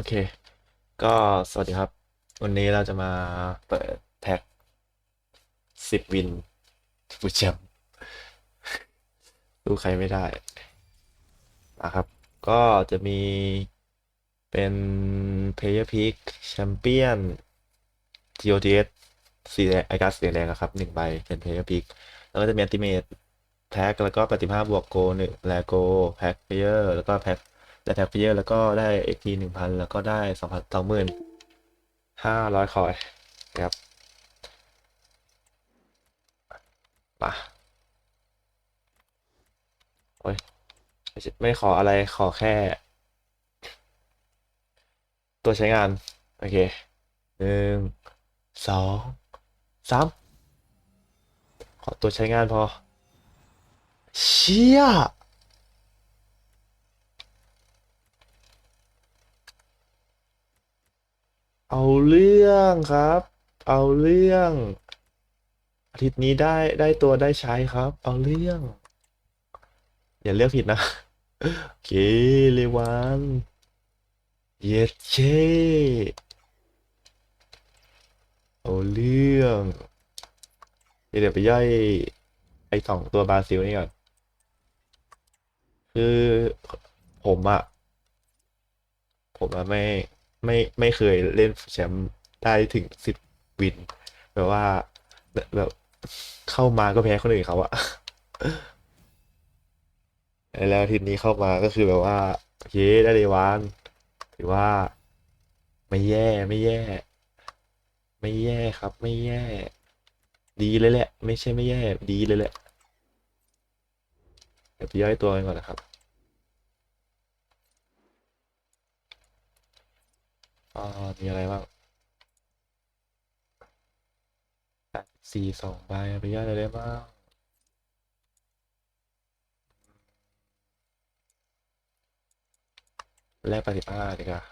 โอเค ก็สวัสดีครับ วันนี้เราจะมาเปิดแพ็คสิบวินบูแชมป์สู้ใครไม่ได้นะครับ ก็จะมีเป็น Player Pick Champion GOTS สีแดงไอการ์ดสีแดงอะครับหนึ่งใบเป็น Player Pick แล้วก็จะมี Ultimate แพ็คแล้วก็85บวกโกหนึ่งแลโกแพ็คเพลเยอร์แล้วก็แพ็ค ได้แพ็คเพลเยร์แล้วก็ได้ XP หนึ่งพันแล้วก็ได้สองพันสองหมื่นห้าร้อยคอยนะครับมาโอ้ยไม่ใช่ไม่ขออะไรขอแค่ ตัวใช้งาน โอเคหนึ่งสองสามขอตัวใช้งานพอ เชี่ย เอาเรื่องครับ เอาเรื่อง อาทิตย์นี้ได้ได้ตัวได้ใช้ครับ เอาเรื่อง อย่าเลือกผิดนะ โอเคเลวันเยเชเอาเรื่องเดี๋ยวไปย่อยไอ้สองตัวบราซิลนี่ก่อน คือผมอะผมอะไม่ ไม่ไม่เคยเล่นแชมป์ได้ถึงสิบวิน แบบว่าแบบเข้ามาก็แพ้คนอื่นเขาอะแล้วทีนี้เข้ามาก็คือแบบว่าโอเคได้เลยวานถือว่า ไม่แย่ไม่แย่ ไม่แย่ครับ ไม่แย่ ดีเลยแหละ ไม่ใช่ไม่แย่ ดีเลยแหละเดี๋ยวไปย่อยตัวกันก่อนนะครับ อ่ามีอะไรบ้างแปดสี่สองใบอาไปย่อยอะไรได้บ้างแลกแปดสิบห้าดีกว่า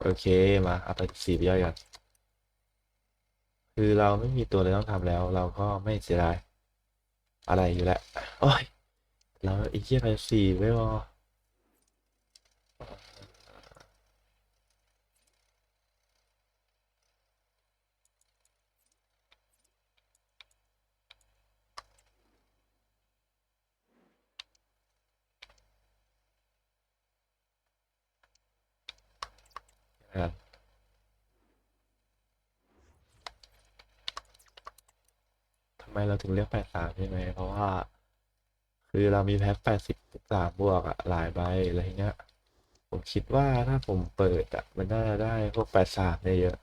โอเค มาเอาไปสี่ไปย่อยกันคือเราไม่มีตัวเลยต้องทำแล้ว เราก็ไม่เสียดายอะไรอยู่แล้วโอ้ยเราอีกเยี่ยไปสี่ไม่พอ ไมเราถึงเลือกแปดสามใช่ไหมเพราะว่า คือเรามีแพ็คแปดสิบสามบวกอะหลายใบอะไรเงี้ย ผมคิดว่าถ้าผมเปิดอะมันน่าจะได้พวกแปดสามเนี่ยเยอะ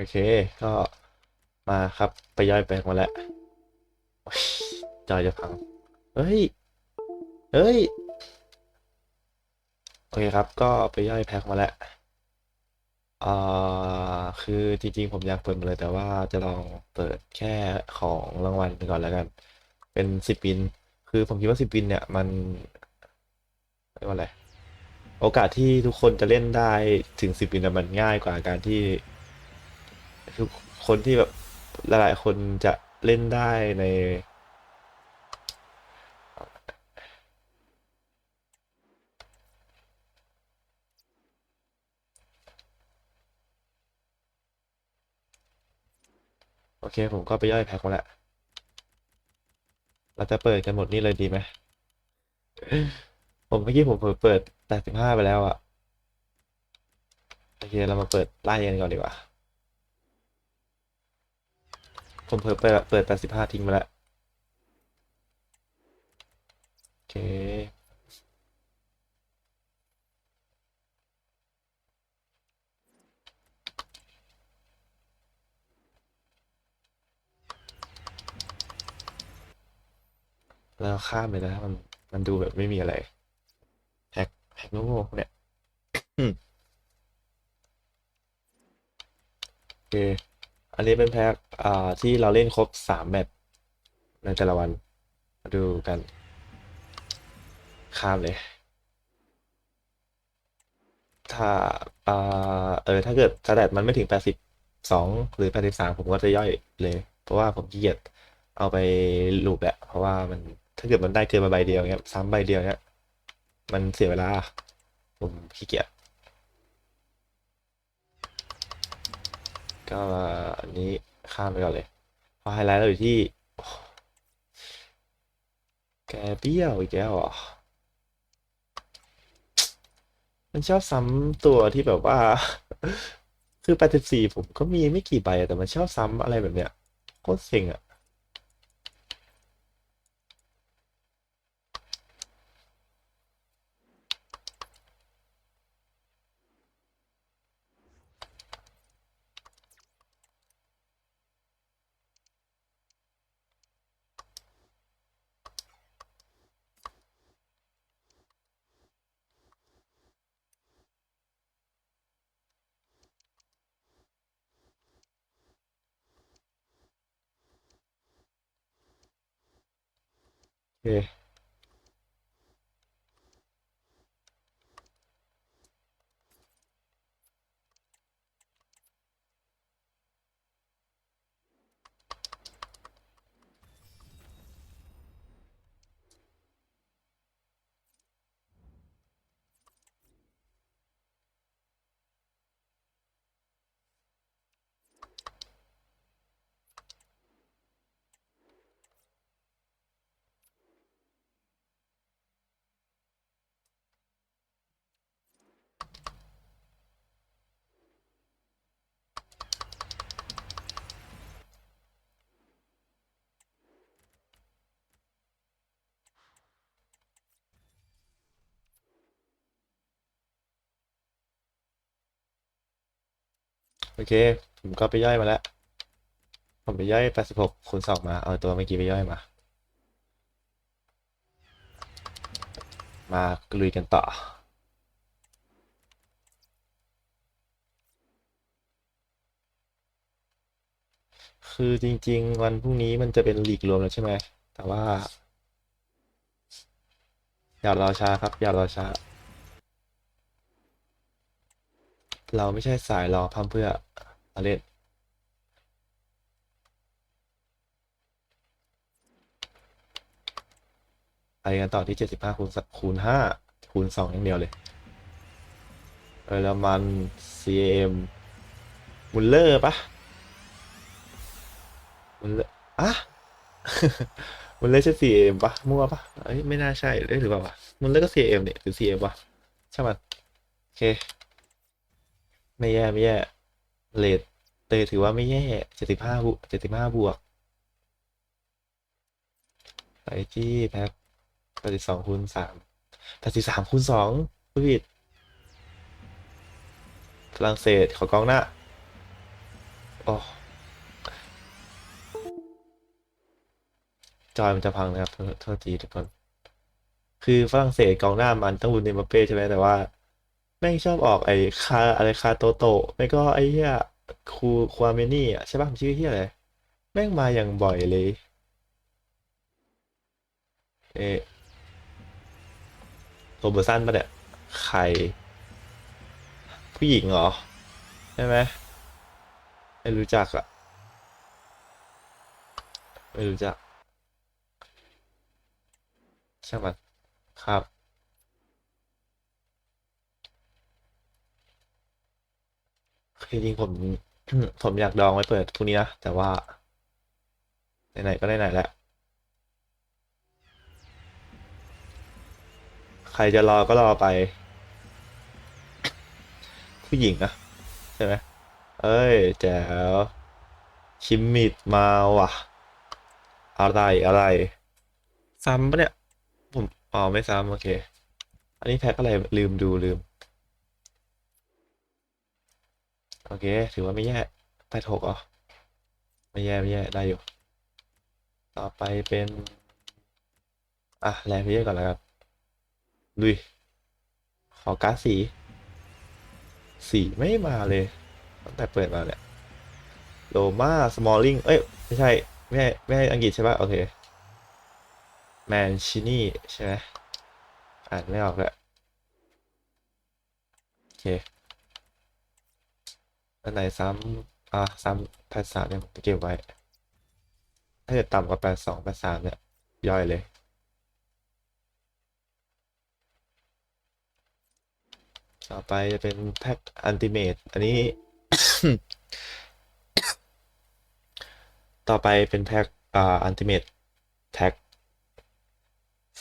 โอเค ก็มาครับไปย่อยแปลงมาแล้วจอยจะพัง เฮ้ย เฮ้ย โอเคครับ ก็ไปย่อยแพ็คมาแล้วอ่าคือจริงๆ ผมอยากเปิดมาเลย แต่ว่าจะลองเปิดแค่ของรางวัลไปก่อนแล้วกัน เป็นสิบวิน คือผมคิดว่าสิบวินเนี่ยมันเรียกว่าอะไร โอกาสที่ทุกคนจะเล่นได้ถึงสิบวินมันง่ายกว่าการที่ ทุกคนที่แบบหลายๆคนจะเล่นได้ใน โอเค ผมก็ไปย่อยแพ็คมาแล้ว เราจะเปิดกันหมดนี่เลยดีไหม ผมเมื่อกี้ผมเผลอเปิดแปดสิบห้าไปแล้วอะโอเค เรามาเปิดไล่กันก่อนดีกว่า ผมเผลอเปิดเปิดแปดสิบห้าทิ้งไปแล้วโอเคแล้วข้ามไปนะมันมันดูแบบไม่มีอะไรแฮกแฮกโง่ๆเนี่ยโอเค อันนี้เป็นแพ็คอ่าที่เราเล่นครบสามแมตช์ในแต่ละวัน มาดูกัน ข้ามเลย ถ้าอ่าเออถ้าเกิดสแตทมันไม่ถึงแปดสิบสองหรือแปดสิบสามผมก็จะย่อยเลย เพราะว่าผมขี้เกียจเอาไปลูปแหละ เพราะว่ามันถ้าเกิดมันได้เกินมาใบเดียวเงี้ยซ้ำใบเดียวเนี้ยมันเสียเวลา ผมขี้เกียจ ก็อันนี้ข้ามไปก่อนเลยเพอไฮไลท์เราอยู่ที่ แกเบี้ยวอีกแล้วอะมันชอบซ้ำตัวที่แบบว่า คือ84ผมก็มีไม่กี่ใบอะแต่มันชอบซ้ำอะไรแบบเนี้ยโคตรเซ็งอะ โโอเค ผมก็ไปย่อยมาแล้ว ผมไปย่อย 86คูณ2มา เอาตัวเมื่อกี้ไปย่อยมา มาลุยกันต่อ คือจริง ๆ วันพรุ่งนี้มันจะเป็นลีกรวมแล้วใช่ไหม แต่ว่า อย่ารอช้าครับ อย่ารอช้า เราไม่ใช่สายรอพร่ำเพื่อมาเล่นไปกันต่อที่75คูณสักคูณ5คูณ2องอย่างเดียวเลยเออแล้วมัน CM มุลเลอร์ปะมุลเลอร์อะมุลเลอร์ใช่ CM ปะมั่วปะเอ้ยไม่น่าใช่เอ้ยหรือเปล่าวะมุลเลอร์ก็ CM เนี่ยหรือ CM วะใช่างมันโอเค ไม่แย่ไม่แย่เลทเตยถือว่าไม่แย่เจ็ดสิบห้าบุเจ็ดสิบห้าบวกไปที่แพ็คแปดสิบสองคูณสามแปดสิบสามคูณสองผู้ผิดฝรั่งเศสขอกองหน้าโอ้จอยมันจะพังนะครับโทษทีทุกคน คือฝรั่งเศสกองหน้ามันต้องบุนเนมบัปเป้ใช่ไหมแต่ว่า แม่งชอบออกไอ้คาอะไรคาโตโตะไม่ก็ไอ้เหี้ยคูควาเมนี่อะใช่ป่ะมันชื่อเหี้ยอะไรแม่งมาอย่างบ่อยเลย เอะโรเบอร์สันปะเนี่ยใคร ผู้หญิงเหรอ ใช่ไหมไม่รู้จักอะไม่รู้จัก ใช่างมันครับ คือ จริงๆผม ผมอยากดองไว้เปิดพรุ่งนี้นะ แต่ว่า ไหนๆก็ไหนๆแล้ว ใครจะรอก็รอไป ผู้หญิงอะใช่ไหมเอ้ยแจ๋วชิมมิดมาว่ะ อะไรอะไร ซ้ำปะเนี่ย ผมอ๋อไม่ซ้ำโอเค อันนี้แพ็คอะไรลืมดูลืม โอเค ถือว่าไม่แย่แปดหกอ๋อไม่แย่ไม่แย่ได้อยู่ ต่อไปเป็น อะแลเพเยอร์ก่อนแล้วครับลุยขอการ์ดสีสีไม่มาเลยตั้งแต่เปิดมาเนี่ยโลมาสมอลลิงเอ้ย ไม่ใช่ ไม่ใช่ไม่ใช่อังกฤษใช่ปะโอเคแมนชินี่ใช่ไหมอ่านไม่ออกเลยโอเค อันไหนซ้ำอะซ้ำแปดสามเนี่ยเก็บไว้ ถ้าเกิดต่ำกว่าแปดสองแปดสามเนี่ย ย่อยเลยต่อไปจะเป็นแพ็คอันติเมตอันนี้ ต่อไปเป็นแพ็คอ่าอันติเมตแพ็ค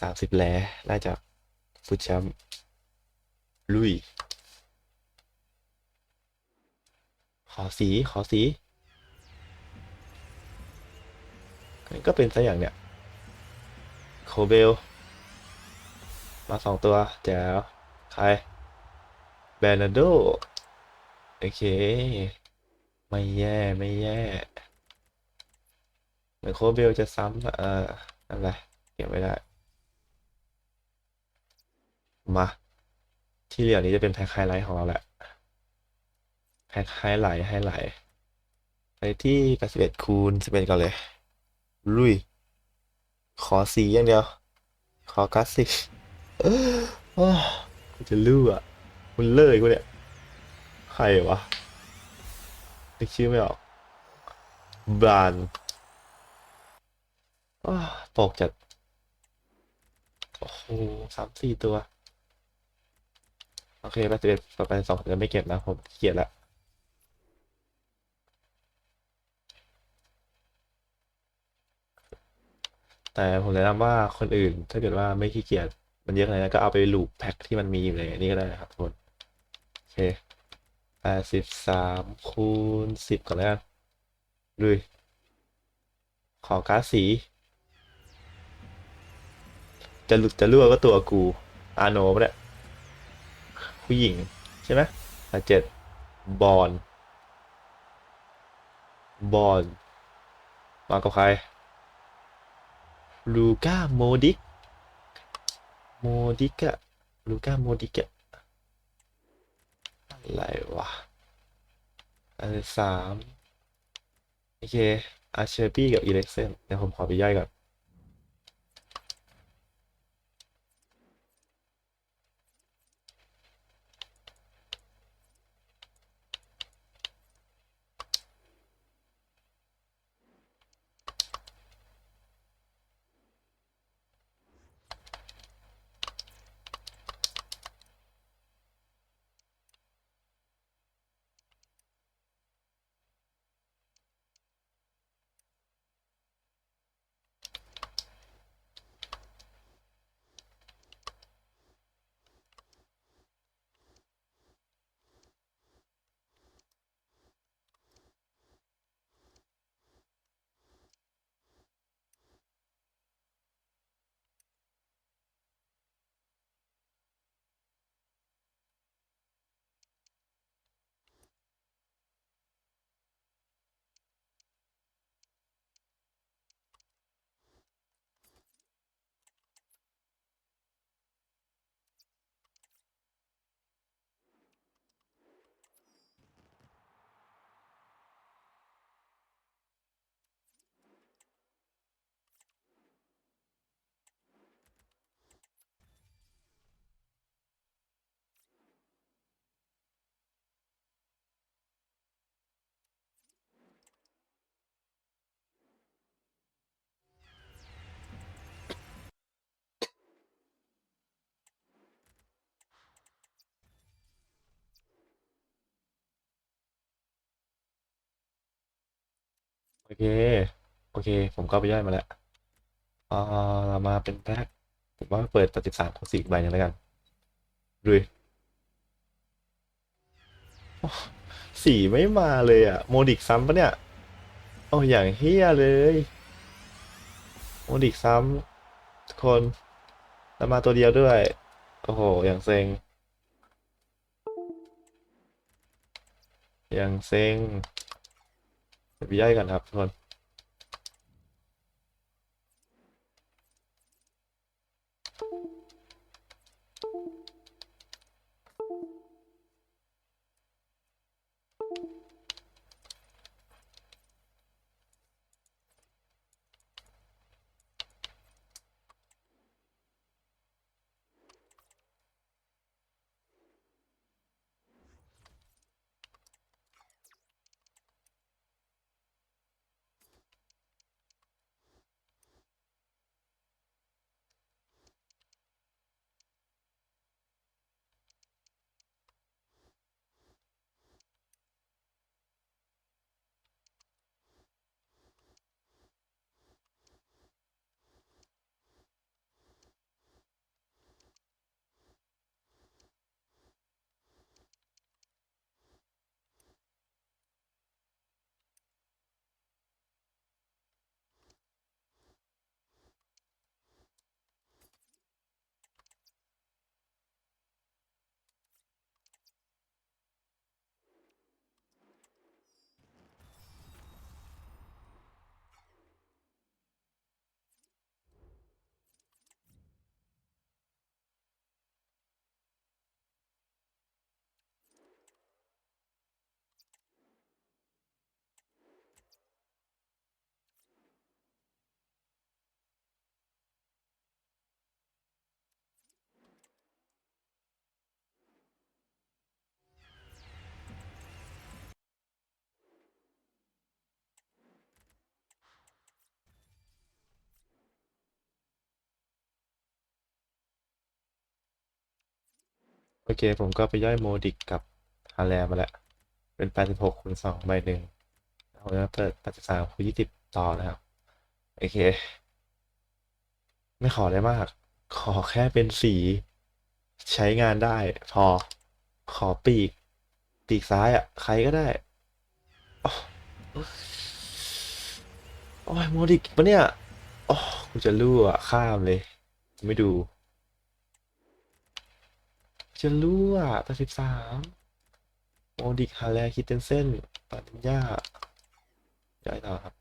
สามสิบแลได้จากฟุตแชมป์ลุย ข อสีขอสีก็เป็นซะอย่างเนี้ยโคเบล มาสองตัวแจ๋วใครแบรนาโดโอเค ไม่แย่ไม่แย่เหมือนโคเบลจะซ้ำอะเออนั่นแหละเก็บไม่ได้ มา ที่เหลือนี้จะเป็นแพ็คไฮไลท์ของเราแหละ ไฮไลท์ไฮไลท์ไปที่81คูณ11ก่อนเลย ลุย ขอสีอย่างเดียว ขอกัสสิโอ้กูจะลื้ออะมันเลยกูเนี่ย ใครวะนึกชื่อไม่ออกบานตกจัด โอ้โหสามสี่ตัว โอเคแปดสิบเอ็ดต่อไปสองจะไม่เก็บนะ ผมเกียจละ แต่ผมแนะนำว่าคนอื่น ถ้าเกิดว่าไม่ขี้เกียจมันเยอะขนาดนั้นก็เอาไปลูปแพ็คที่มันมีอยู่ในนี่ก็ได้นะครับทุกคนโอเคแปดสิบสามคูณสิบก่อนแล้วกันลุยขอการ์ดสี จะหลุดจะรั่วก็ตัวกูอาโนปะเนี่ยผู้หญิงใช่ไหมอะเจ็ดบอลบอลมากับใคร ลูก้าโมดิกโมดิกะลูก้าโมดิกะอะไรวะอันที่สามโอเคอาเชอร์ปี้กับอีเล็กเซนเดี๋ยวผมขอไปย่อยก่อน โอเค โอเค ผมก็ไปย่อยมาแล้วอ่าเรามาเป็นแพ็คผมว่าเปิดตัดสิบสามของสี่ใบนึงแล้วกันดูดิโอ้สีไม่มาเลยอะโมดิกซ้ำปะเนี่ยโอ้อย่างเฮียเลยโมดิกซ้ำทุกคนแล้วมาตัวเดียวด้วย โอ้โห อย่างเซ็ง อย่างเซ็ง เดี๋ยวพี่ย่อยกันครับทุกคน โอเค ผมก็ไปย่อยโมดิกกับฮาแลมาแล้ว เป็น 86คูณ2ใบหนึ่งผมจะเปิด83คูณ20 ต่อนะครับ โอเค ไม่ขอได้มาก ขอแค่เป็นสี ใช้งานได้ พอ ขอปีก ปีกซ้ายอะ ใครก็ได้โอ้โอ้ยโมดิกปะเนี่ย โอ้กูจะรั่วข้ามเลย ไม่ดู จะรั่วแปดสิบสามโมดิกฮาแลคิเตนเซนปัญญาย้ายต่อครับ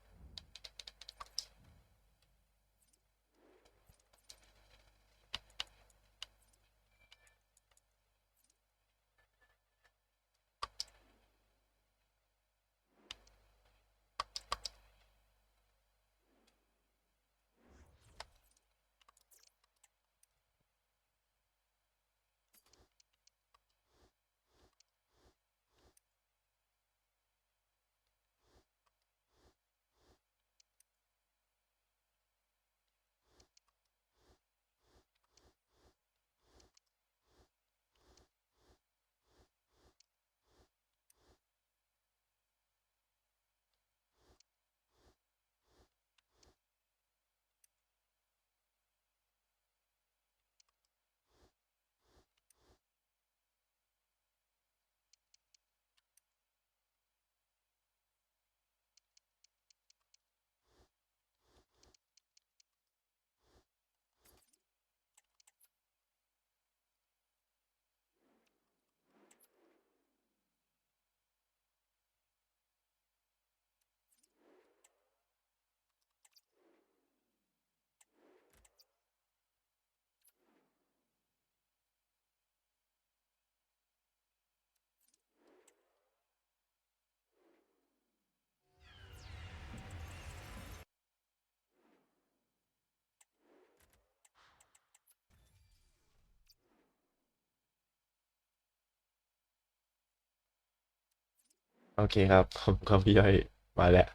โอเคครับผมก็พี่ย่อยมาแล้ว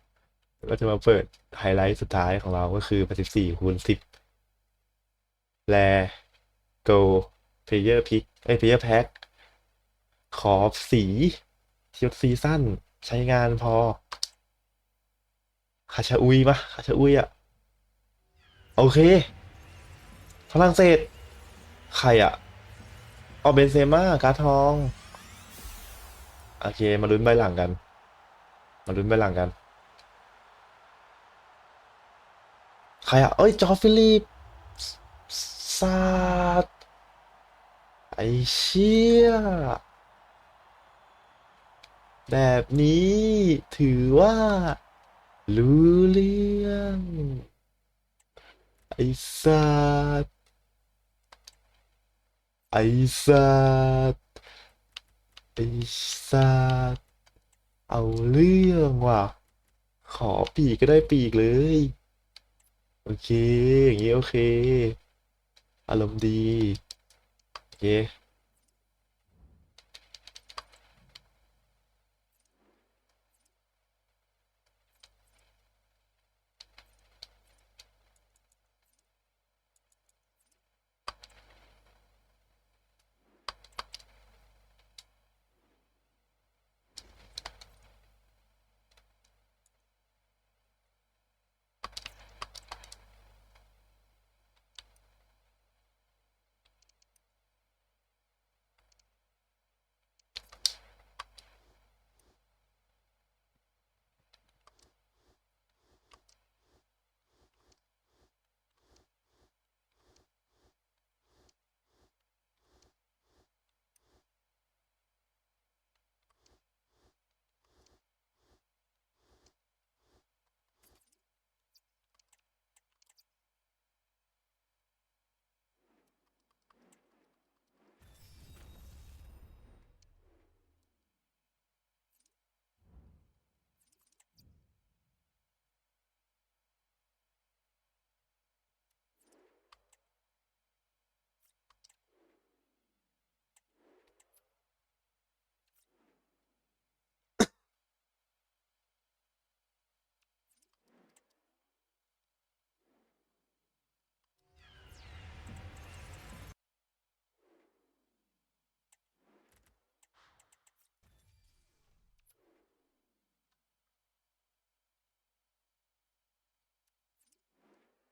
ก็จะมาเปิดไฮไลท์สุดท้ายของเราก็คือ84คูณ10แลโกเพลเยอร์พิกเอ้เพลเยอร์แพ็คขอบสีชุดซีซั่นใช้งานพอคาชาอุยมาคาชาอุยอะโอเค ฝรั่งเศส ใครอะออเบนเซม่าการ์ทอง โอเค มาลุ้นใบหลังกัน มาลุ้นใบหลังกัน ใครอะเอ้ย จอฟิลิปซาดไอเชี่ยแบบนี้ถือว่า รู้เรื่อง ไอสัตว์ไอสัตว์ ไอสัตว์เอาเรื่องว่ะ ขอปีกก็ได้ปีกเลย โอเค อย่างนี้โอเค อารมณ์ดี โอเค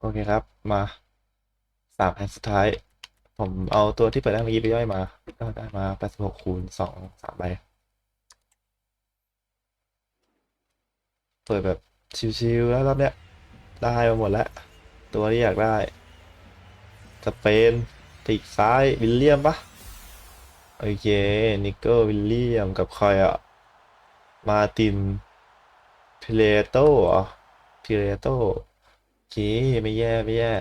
โอเคครับ มาสามแพ็คสุดท้าย ผมเอาตัวที่เปิดได้เมื่อกี้ไปย่อยมา ก็ได้มาแปดสิบหกคูณสองสามใบ เปิดแบบชิวๆแล้วรอบเนี้ย ได้มาหมดแล้ว ตัวที่อยากได้สเปนปีกซ้ายวิลเลียมปะโอเค นิโก้วิลเลียมกับใครอะมาตินพิเลโตเหรอพิเลโต เคไม่แย่ไม่แย่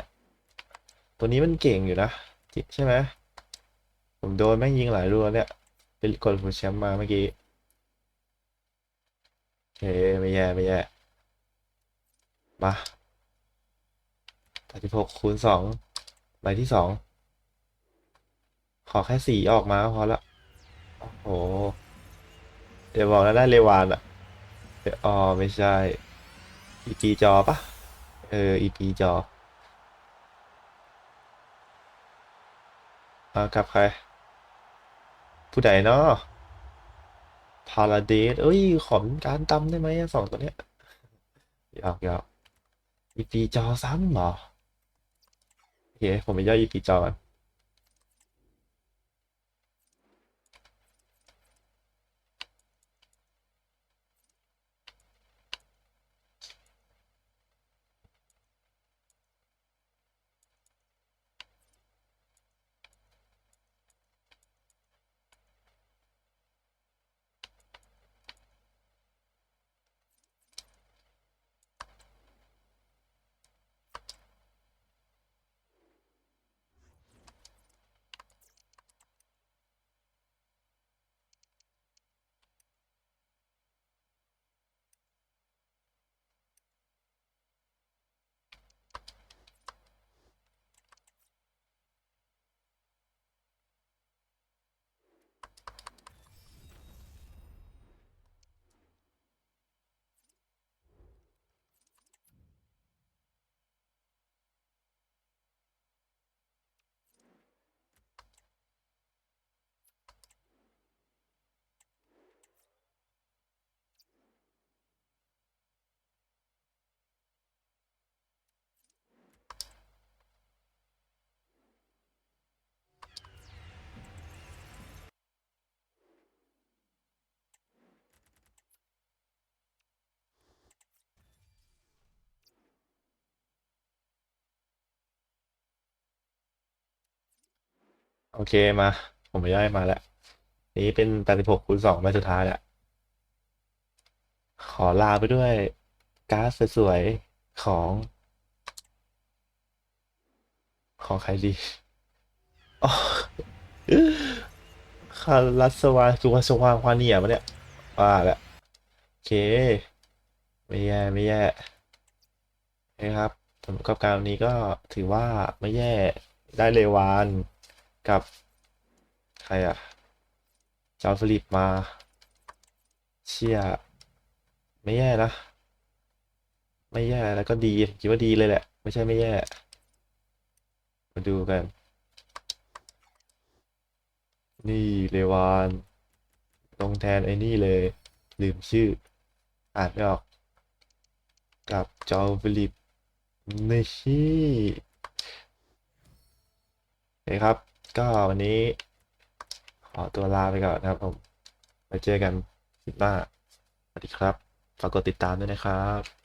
ตัวนี้มันเก่งอยู่นะใช่ไหมผมโดนแม่งยิงหลายรัวเนี่ย เป็นกดหัวแชมป์มาเมื่อกี้โอเคไม่แย่ไม่แย่ มาแปดสิบหกคูณสองใบที่สอง ขอแค่สี่ออกมาก็พอละ โอ้โห เดี๋ยวบอกแล้วได้เลวานอะเดี๋ยวอ๋อไม่ใช่ อีปีจอปะ เออ อีพีจออ่ากับใคร ผู้ใดเนาะพาราเดสเอ้ย ขอเป็นการตำได้ไหมสองตัวเนี้ยหยอกหยอกอีพีจอซ้ำเหรอโอเคผมไปย่อยอีพีจอก่อน โอเคมา ผมไม่ได้มาแล้ว นี้เป็นแปดสิบหกคูณสองใบสุดท้ายแหละขอลาไปด้วยการ์ดสวยๆของ ของใครดีอ๋อคารัสวาสุวาสวางควาเนียมาเนี่ยว่าแล้วโอเค ไม่แย่ไม่แย่นะครับผลประกอบการวันนี้ก็ถือว่าไม่แย่ได้เลวาน กับใครอะจอห์นฟิลิปมา เชี่ยไม่แย่นะ ไม่แย่แล้วก็ดี คิดว่าดีเลยแหละ ไม่ใช่ไม่แย่ มาดูกัน นี่เลวานลงแทนไอ้นี่เลย ลืมชื่อ อ่านไม่ออก กับจอฟิลิปนี่โอเคครับ ก็วันนี้ ขอตัวลาไปก่อนนะครับผมไปเจอกันคลิปหน้าสวัสดีครับฝากกดติดตามด้วยนะครับ